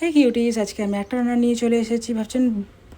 হ্যাঁ কিউটিস আজকে আমি একটা রান্না নিয়ে চলে এসেছি। ভাবছেন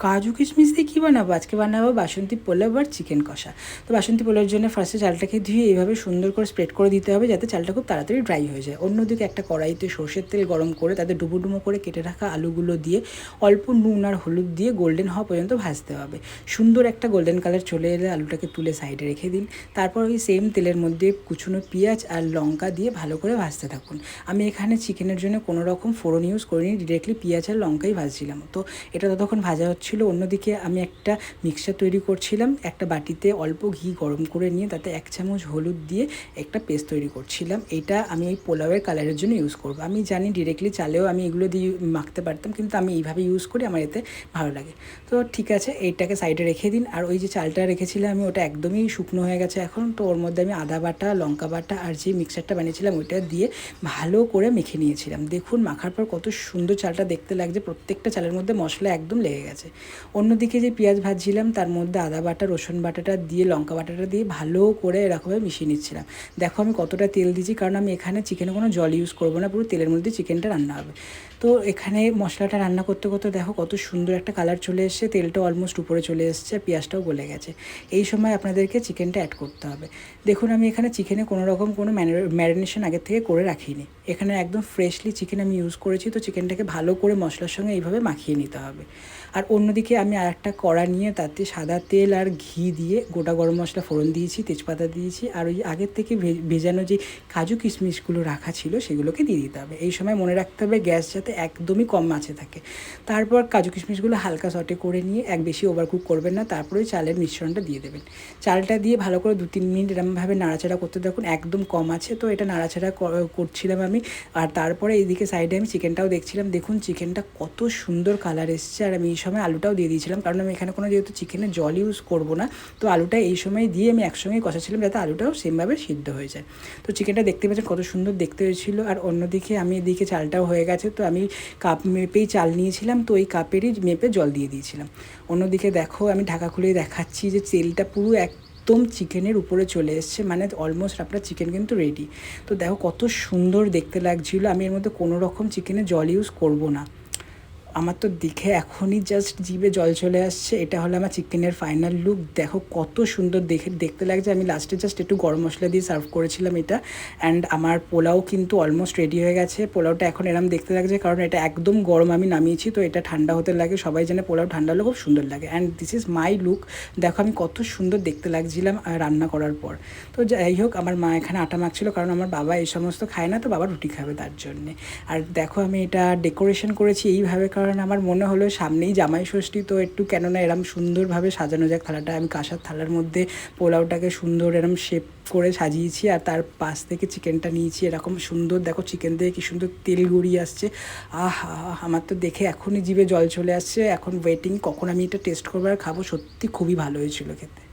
কাজু কিশমিশ দিয়ে কী বানাবো? আজকে বানাবো বাসন্তী পোলাও আর চিকেন কষা। তো বাসন্তী পোলাওর জন্য ফার্স্টে চালটাকে ধুয়ে এইভাবে সুন্দর করে স্প্রেড করে দিতে হবে যাতে চালটা খুব তাড়াতাড়ি ড্রাই হয়ে যায়। অন্যদিকে একটা কড়াইতে সর্ষের তেল গরম করে তাতে ডুবো ডুবো করে কেটে রাখা আলুগুলো দিয়ে অল্প নুন আর হলুদ দিয়ে গোল্ডেন হওয়া পর্যন্ত ভাজতে হবে। সুন্দর একটা গোল্ডেন কালার চলে এলে আলুটাকে তুলে সাইডে রেখে দিন। তারপর ওই সেম তেলের মধ্যে কুচুনো পেঁয়াজ আর লঙ্কা দিয়ে ভালো করে ভাজতে থাকুন। আমি এখানে চিকেনের জন্য কোনো রকম ফোড়ন ইউজ করিনি ডিরেক্টলি পেঁয়াজ আর লঙ্কাই ভাজছিলাম। তো এটা ততক্ষণ ভাজা হচ্ছিল অন্যদিকে আমি একটা মিক্সচার তৈরি করছিলাম, একটা বাটিতে অল্প ঘি গরম করে নিয়ে তাতে এক চামচ হলুদ দিয়ে একটা পেস্ট তৈরি করছিলাম। এটা আমি এই পোলাওয়ের কালারের জন্য ইউজ করব। আমি জানি ডিরেক্টলি চালেও আমি এগুলো দিয়ে মাখতে পারতাম, কিন্তু আমি এইভাবে ইউজ করি, আমার এতে ভালো লাগে। তো ঠিক আছে, এইটাকে সাইডে রেখে দিন। আর ওই যে চালটা রেখেছিলাম আমি, ওটা একদমই শুকনো হয়ে গেছে এখন। তো ওর মধ্যে আমি আদা বাটা, লঙ্কা বাটা আর যে মিক্সারটা বানিয়েছিলাম, ওইটা দিয়ে ভালো করে মেখে নিয়েছিলাম। দেখুন, মাখার পর কত সুন্দর চালটা দেখতে লাগছে। প্রত্যেকটা চালের মধ্যে মশলা একদম লেগে গেছে। অন্যদিকে যে পেঁয়াজ ভাজছিলাম, তার মধ্যে আদা বাটা, রসুন বাটাটা দিয়ে, লঙ্কা বাটাটা দিয়ে ভালো করে এরকমভাবে মিশিয়ে নিচ্ছিলাম। দেখো আমি কতটা তেল দিয়েছি, কারণ আমি এখানে চিকেনে কোনো জল ইউজ করব না, পুরো তেলের মধ্যে চিকেনটা রান্না হবে। তো এখানে মশলাটা রান্না করতে করতে দেখো কত সুন্দর একটা কালার চলে এসছে, তেলটা অলমোস্ট উপরে চলে এসছে, পেঁয়াজটাও গলে গেছে। এই সময় আপনাদেরকে চিকেনটা অ্যাড করতে হবে। দেখুন, আমি এখানে চিকেনে কোনো রকম কোনো ম্যারিনেশন আগের থেকে করে রাখিনি। এখানে একদম ফ্রেশলি চিকেন আমি ইউজ করেছি, তো চিকেনটাকে ভালো করে মশলার সঙ্গে এইভাবে মাখিয়ে নিতে হবে। আর অন্যদিকে আমি আর একটা কড়া নিয়ে তাতে সাদা তেল আর ঘি দিয়ে গোটা গরম মশলা ফোড়ন দিয়েছি, তেজপাতা দিয়েছি, আর ওই আগের থেকে ভেজানো যে কাজু কিশমিশগুলো রাখা ছিল, সেগুলোকে দিয়ে দিতে হবে। এই সময় মনে রাখতে হবে গ্যাস যাতে একদমই কম মাছে থাকে। তারপর কাজু কিশমিশগুলো হালকা সটে করে নিয়ে এক বেশি ওভারকুক করবেন না, তারপরে চালের মিশ্রণটা দিয়ে দেবেন। চালটা দিয়ে ভালো করে দু তিন মিনিট এরমভাবে নাড়াচাড়া করতে দেখুন, একদম কম আছে। তো এটা নাড়াচাড়া করছিলাম আমি। আর তারপরে এইদিকে সাইডে আমি চিকেনটাও দেখছিলাম। দেখুন চিকেনটা কত সুন্দর কালার এসছে। আর আমি এই সময় আলুটাও দিয়ে দিয়েছিলাম, কারণ আমি এখানে কোনো যেহেতু চিকেনের জল ইউজ করব না, তো আলুটা এই সময় দিয়ে আমি একসঙ্গে কষাছিলাম যাতে আলুটাও সেমভাবে সিদ্ধ হয়ে যায়। তো চিকেনটা দেখতে পাচ্ছেন কত সুন্দর দেখতে হয়েছিল। আর অন্যদিকে আমি এদিকে চালটাও হয়ে গেছে। তো আমি কাপ মেপেই চাল নিয়েছিলাম, তো ওই কাপেরই মেপে জল দিয়ে দিয়েছিলাম। অন্যদিকে দেখো, আমি ঢাকা খুলে দেখাচ্ছি যে তেলটা পুরো এক একদম চিকেনের উপরে চলে এসছে মানে অলমোস্ট আপনার চিকেন কিন্তু রেডি তো দেখো কত সুন্দর দেখতে লাগছিল, আমি এর মধ্যে কোনো রকম চিকেনে জল ইউজ করব না। আমার তো দেখে এখনই জাস্ট জিভে জল চলে আসছে। এটা হলো আমার চিকেনের ফাইনাল লুক দেখো কত সুন্দর দেখে, দেখতে লাগছে। আমি লাস্টে জাস্ট একটু গরম মশলা দিয়ে সার্ভ করেছিলাম এটা। অ্যান্ড আমার পোলাও কিন্তু অলমোস্ট রেডি হয়ে গেছে। পোলাওটা এখন এরম দেখতে লাগছে কারণ এটা একদম গরম আমি নামিয়েছি, তো এটা ঠান্ডা হতে লাগে। সবাই জানে পোলাও ঠান্ডা হলে খুব সুন্দর লাগে। And this is my look দেখো আমি কত সুন্দর দেখতে লাগছিলাম রান্না করার পর। তো যাই হোক, আমার মা এখানে আটা মাখছিল কারণ আমার বাবা এই সমস্ত খায় না, তো বাবা রুটি খাবে তার জন্যে। আর দেখো আমি এটা ডেকোরেশন করেছি এইভাবে কারণ আমার মনে হলো সামনেই জামাই ষষ্ঠী, তো একটু কেননা এরম সুন্দরভাবে সাজানো যায় থালাটা। আমি কাঁসার থালার মধ্যে পোলাওটাকে সুন্দর এরম শেপ করে সাজিয়েছি আর তার পাশ থেকে চিকেনটা নিয়েছি। এরকম সুন্দর, দেখো চিকেন থেকে কি সুন্দর তেল গড়িয়ে আসছে। আহ, আমার তো দেখে এখনই জিভে জল চলে আসছে। এখন ওয়েটিং কখন আমি এটা টেস্ট করব আর খাব? সত্যি খুবই ভালো হয়েছিল খেতে।